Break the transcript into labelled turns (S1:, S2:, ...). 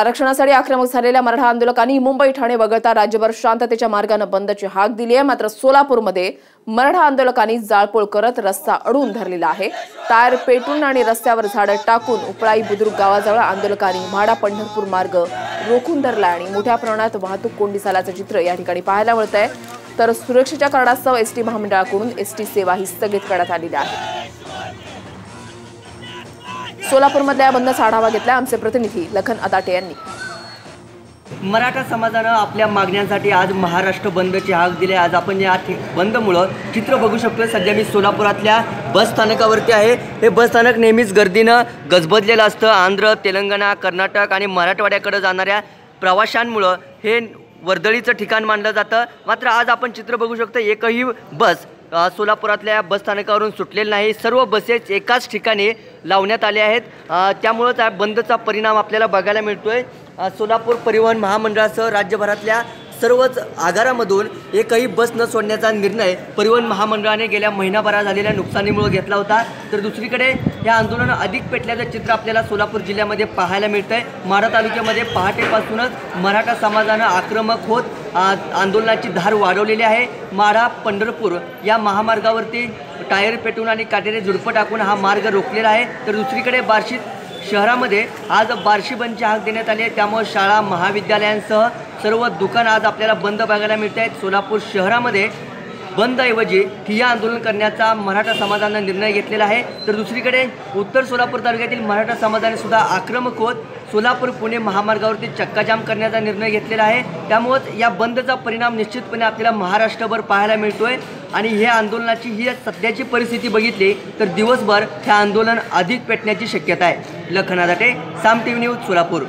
S1: आरक्षणासाठी आक्रमक झालेल्या मराठा आंदोलकांनी मुंबई ठाणे वगळता राज्यभर शांततेच्या मार्गाने बंदची हाक दिली आहे. मात्र सोलापूरमध्ये मराठा आंदोलकांनी जाळपोळ करत रस्ता अडवून धरलेला आहे. टायर पेटून आणि रस्त्यावर झाडं टाकून उपळाई बुद्रुक गावाजवळ आंदोलकांनी म्हाडा पंढरपूर मार्ग रोखून धरला आणि मोठ्या प्रमाणात वाहतूक कोंडी झाल्याचं चित्र या ठिकाणी पाहायला मिळत आहे तर सुरक्षेच्या कारणास्तव एसटी महामंडळाकडून एसटी सेवा ही स्थगित करण्यात आलेली आहे. सोलापूरमधल्या या बंदचा आढावा घेतला आमचे प्रतिनिधी लखन अदाटे यांनी.
S2: मराठा समाजानं आपल्या मागण्यांसाठी आज महाराष्ट्र बंदची हाक दिले आज आपण या बंदमुळं चित्र बघू शकतो सध्या मी सोलापुरातल्या बस स्थानकावरती आहे. हे बस स्थानक नेहमीच गर्दीनं गजबजलेलं असतं. आंध्र तेलंगणा कर्नाटक आणि मराठवाड्याकडे जाणाऱ्या प्रवाशांमुळं हे वर्दळीचं ठिकाण मानलं जातं. मात्र आज आपण चित्र बघू शकतो एकही बस सोलापुरातल्या बस स्थानकावरून सुटलेलं नाही. सर्व बसेस एकाच ठिकाणी लावण्यात आले आहेत. त्यामुळंच या बंदचा परिणाम आपल्याला बघायला मिळतोय. आहे सोलापूर परिवहन महामंडळासह राज्यभरातल्या सर्वच आगारामधून एकही बस न सोडण्याचा निर्णय परिवहन महामंडळाने गेल्या महिनाभरात झालेल्या नुकसानीमुळे घेतला होता. तर दुसरीकडे या आंदोलन अधिक पेटल्याचं चित्र आपल्याला सोलापूर जिल्ह्यामध्ये पाहायला मिळतं आहे माढा तालुक्यामध्ये पहाटेपासूनच मराठा समाजानं आक्रमक होत आंदोलनाची धार वाढवलेली आहे. माढा पंढरपूर या महामार्गावरती टायर पेटून आणि काटेरी झुडपं टाकून हा मार्ग रोखलेला आहे. तर दुसरीकडे बार्शी शहरामध्ये आज बार्शी बंदची हाक देण्यात आली आहे. त्यामुळे शाळा महाविद्यालयांसह सर्व दुकान आज आपल्याला बंद बघायला मिळत आहेत. सोलापूर शहरामध्ये बंदऐवजी ठिय्या आंदोलन करण्याचा मराठा समाजानं निर्णय घेतलेला आहे. तर दुसरीकडे उत्तर सोलापूर तालुक्यातील मराठा समाजाने सुद्धा आक्रमक होत सोलापूर पुणे महामार्गावरती चक्काजाम करण्याचा निर्णय घेतलेला आहे. त्यामुळंच या बंदचा परिणाम निश्चितपणे आपल्याला महाराष्ट्रभर पाहायला मिळतोय. आणि हे आंदोलनाची ही सध्याची परिस्थिती बघितली तर दिवसभर हे आंदोलन अधिक पेटण्याची शक्यता आहे. Lakhna Date Saam T V news Solapur.